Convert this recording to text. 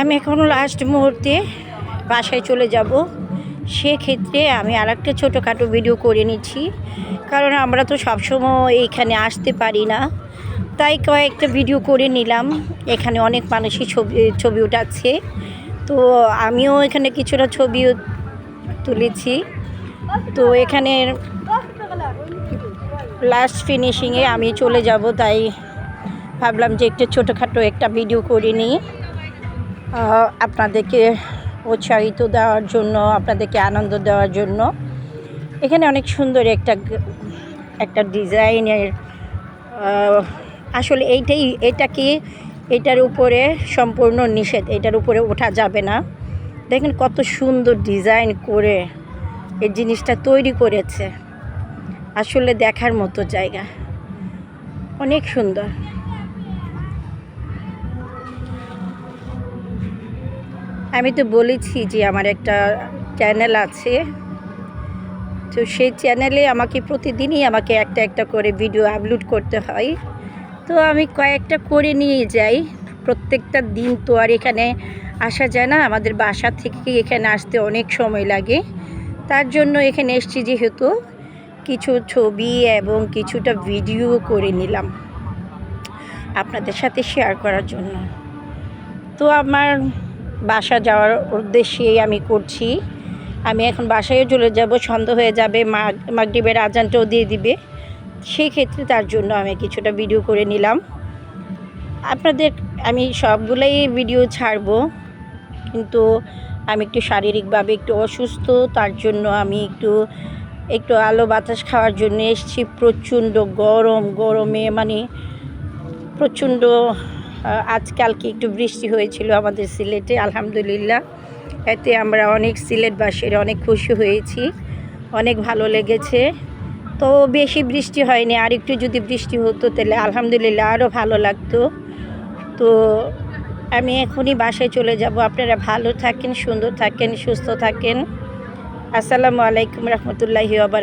আমি এখন লাস্ট মুহূর্তে বাসায় চলে যাব। সেক্ষেত্রে আমি আর একটা ছোটোখাটো ভিডিও করে নিচ্ছি। কারণ আমরা তো সবসময় এইখানে আসতে পারি না। তাই কয়েকটা ভিডিও করে নিলাম। এখানে অনেক মানুষই ছবি ছবি উঠাচ্ছে। তো আমিও এখানে কিছুটা ছবিও তুলেছি। তো এখানের লাস্ট ফিনিশিংয়ে আমি চলে যাব। তাই ভাবলাম যে একটা ছোটোখাটো একটা ভিডিও করে নিই। আপনাদেরকে উৎসাহিত দেওয়ার জন্য, আপনাদেরকে আনন্দ দেওয়ার জন্য। এখানে অনেক সুন্দর একটা একটা ডিজাইনের আসলে এইটাই এটা কি এটার উপরে সম্পূর্ণ নিষেধ, এটার উপরে ওঠা যাবে না। দেখেন কত সুন্দর ডিজাইন করে এই জিনিসটা তৈরি করেছে। আসলে দেখার মতো জায়গা। অনেক সুন্দর। আমি তো বলেছি যে আমার একটা চ্যানেল আছে। তো সেই চ্যানেলে আমাকে প্রতিদিনই আমাকে একটা একটা করে ভিডিও আপলোড করতে হয়। তো আমি কয়েকটা করে নিয়ে যাই। প্রত্যেকটা দিন তো আর এখানে আসা যায় না। আমাদের বাসা থেকে এখানে আসতে অনেক সময় লাগে। তার জন্য এখানে এসছি যেহেতু কিছু ছবি এবং কিছুটা ভিডিও করে নিলাম আপনাদের সাথে শেয়ার করার জন্য। তো আমার বাসা যাওয়ার উদ্দেশ্যেই আমি করছি। আমি এখন বাসায় চলে যাব সন্ধ্যা হয়ে যাবে, মাগ, মাগরিবের আজানটাও দিয়ে দিবে। সেই ক্ষেত্রে তার জন্য আমি কিছুটা ভিডিও করে নিলাম। আপনাদের, আমি সবগুলোই ভিডিও ছাড়বো, কিন্তু আমি একটু শারীরিকভাবে একটু অসুস্থ, তার জন্য আমি একটু একটু আলো বাতাস খাওয়ার জন্য এসেছি। প্রচণ্ড গরম, গরমে মানে প্রচণ্ড আজকালকে একটু বৃষ্টি হয়েছিল আমাদের সিলেটে, আলহামদুলিল্লাহ। এতে আমরা অনেক সিলেটবাসীর অনেক খুশি হয়েছি, অনেক ভালো লেগেছে। তো বেশি বৃষ্টি হয়নি, আর একটু যদি বৃষ্টি হতো তাহলে আলহামদুলিল্লাহ আরও ভালো লাগতো। তো আমি এখনই বাসায় চলে যাব। আপনারা ভালো থাকেন, সুন্দর থাকেন, সুস্থ থাকেন। আসসালামু আলাইকুম রহমতুল্লাহি আবার